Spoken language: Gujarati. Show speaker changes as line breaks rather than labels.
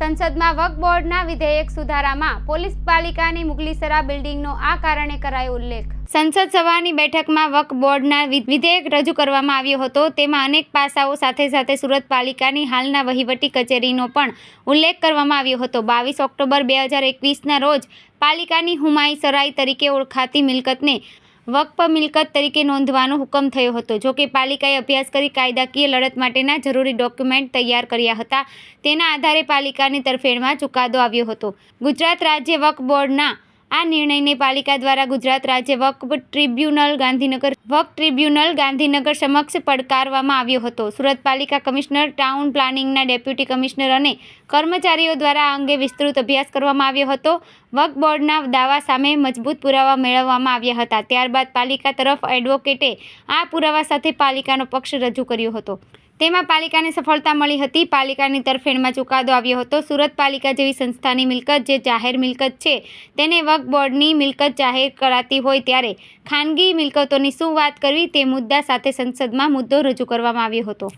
સંસદમાં વક્ફ બોર્ડના વિધેયક સુધારામાં પોલીસ પાલિકાની મુગલીસરા બિલ્ડિંગનો આ કારણે કરાયો ઉલ્લેખ. સંસદ સભાની બેઠકમાં વક્ફ બોર્ડના વિધેયક રજૂ કરવામાં આવ્યો હતો. તેમાં અનેક પાસાઓ સાથે સાથે સુરત પાલિકાની હાલના વહીવટી કચેરીનો પણ ઉલ્લેખ કરવામાં આવ્યો હતો. બાવીસ ઓક્ટોબર બે હજાર એકવીસના રોજ પાલિકાની હુમાઈ સરાઈ તરીકે ઓળખાતી મિલકતને વક્ફ મિલકત તરીકે નોંધવાનો હુકમ થયો હતો. જોકે પાલિકાએ અભ્યાસ કરી કાયદાકીય લડત માટેના જરૂરી ડોક્યુમેન્ટ તૈયાર કર્યા હતા. તેના આધારે પાલિકાની તરફેણમાં ચુકાદો આવ્યો હતો. ગુજરાત રાજ્ય વકફ બોર્ડના આ નિર્ણયને પાલિકા દ્વારા ગુજરાત રાજ્ય વકફ ટ્રિબ્યુનલ ગાંધીનગર, વકફ ટ્રિબ્યુનલ ગાંધીનગર સમક્ષ પડકારવામાં આવ્યો હતો. સુરત પાલિકા કમિશનર, ટાઉન પ્લાનિંગના ડેપ્યુટી કમિશનર અને કર્મચારીઓ દ્વારા આ અંગે વિસ્તૃત અભ્યાસ કરવામાં આવ્યો હતો. વકફ બોર્ડના દાવા સામે મજબૂત પુરાવા મેળવવામાં આવ્યા હતા. ત્યારબાદ પાલિકા તરફ એડવોકેટે આ પુરાવા સાથે પાલિકાનો પક્ષ રજૂ કર્યો હતો. તેમાં પાલિકાને સફળતા મળી હતી. પાલિકાની તરફેણમાં ચુકાદો આવ્યો હતો. સુરત પાલિકા જેવી સંસ્થાની મિલકત જે જાહેર મિલકત છે, તેને વક્ફ બોર્ડની મિલકત જાહેર કરાતી હોય ત્યારે ખાનગી મિલકતોની શું વાત કરવી તે મુદ્દા સાથે સંસદમાં મુદ્દો રજૂ કરવામાં આવ્યો હતો.